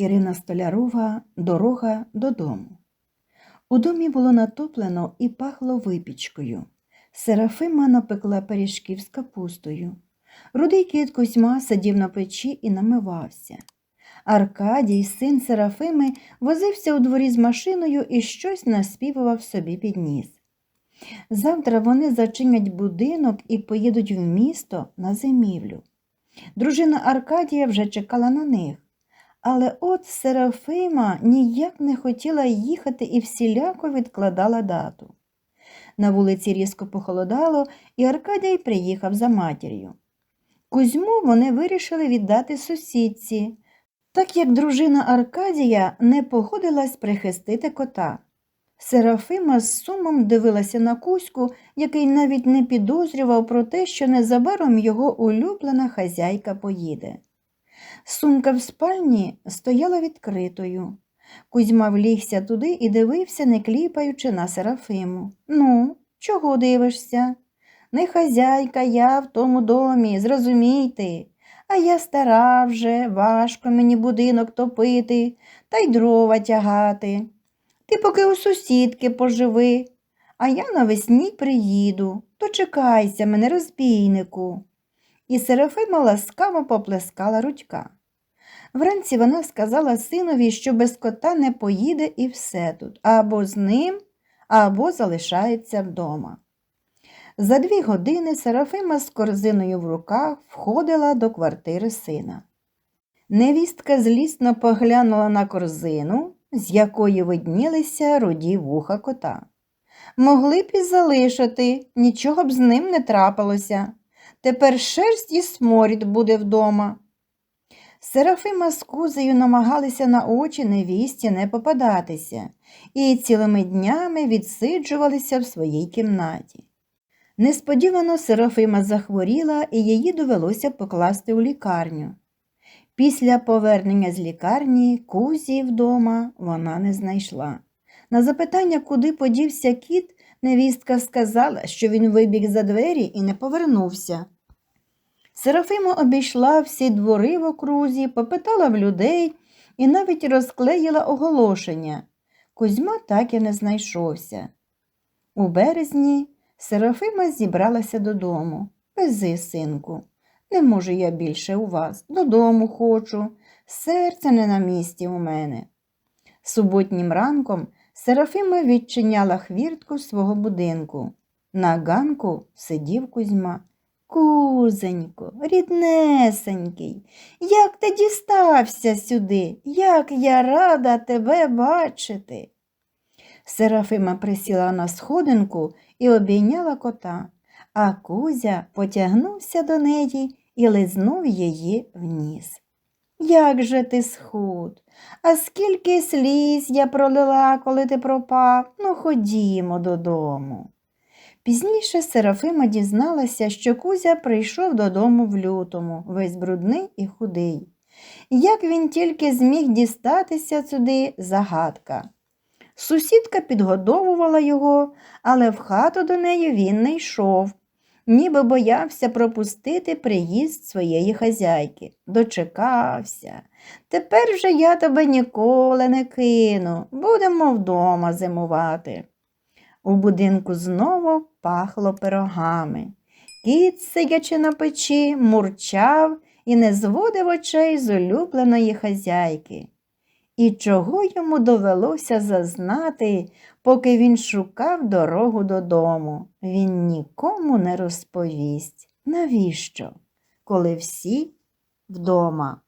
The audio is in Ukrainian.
Ірина Столярова Дорога додому. У домі було натоплено і пахло випічкою. Серафима напекла пиріжків з капустою. Рудий кіт Кузьма сидів на печі і намивався. Аркадій, син Серафими, возився у дворі з машиною і щось наспівував собі під ніс. Завтра вони зачинять будинок і поїдуть в місто на зимівлю. Дружина Аркадія вже чекала на них. Але от Серафима ніяк не хотіла їхати і всіляко відкладала дату. На вулиці різко похолодало, і Аркадій приїхав за матір'ю. Кузьму вони вирішили віддати сусідці, так як дружина Аркадія не погодилась прихистити кота. Серафима з сумом дивилася на Кузьку, який навіть не підозрював про те, що незабаром його улюблена хазяйка поїде. Сумка в спальні стояла відкритою. Кузьма влігся туди і дивився, не кліпаючи на Серафиму. Ну, чого дивишся? Не хазяйка я в тому домі, зрозумійте. А я стара вже, важко мені будинок топити та й дрова тягати. Ти поки у сусідки поживи, а я навесні приїду. То чекайся мене, розбійнику. І Серафима ласкаво поплескала рудька. Вранці вона сказала синові, що без кота не поїде і все тут, або з ним, або залишається вдома. За дві години Серафима з корзиною в руках входила до квартири сина. Невістка злісно поглянула на корзину, з якої виднілися руді вуха кота. Могли б і залишити, нічого б з ним не трапилося. Тепер шерсть і сморід буде вдома. Серафима з кузею намагалися на очі невісті не попадатися і цілими днями відсиджувалися в своїй кімнаті. Несподівано Серафима захворіла і її довелося покласти у лікарню. Після повернення з лікарні кузі вдома вона не знайшла. На запитання, куди подівся кіт, невістка сказала, що він вибіг за двері і не повернувся. Серафима обійшла всі двори в окрузі, попитала в людей і навіть розклеїла оголошення. Кузьма так і не знайшовся. У березні Серафима зібралася додому. Вези, синку, не можу я більше у вас. Додому хочу. Серце не на місці у мене. Суботнім ранком Серафима відчиняла хвіртку свого будинку. На ганку сидів Кузьма. Кузенько, ріднесенький, як ти дістався сюди, як я рада тебе бачити. Серафима присіла на сходинку і обійняла кота, а Кузя потягнувся до неї і лизнув її в ніс. Як же ти схуд, а скільки сліз я пролила, коли ти пропав, ну ходімо додому. Пізніше Серафима дізналася, що Кузя прийшов додому в лютому, весь брудний і худий. Як він тільки зміг дістатися сюди загадка. Сусідка підгодовувала його, але в хату до неї він не йшов, ніби боявся пропустити приїзд своєї хазяйки. Дочекався. Тепер вже я тебе ніколи не кину, будемо вдома зимувати. У будинку знову пахло пирогами. Кіт, сидячи на печі, мурчав і не зводив очей з улюбленої хазяйки. І чого йому довелося зазнати, поки він шукав дорогу додому, він нікому не розповість. Навіщо, коли всі вдома?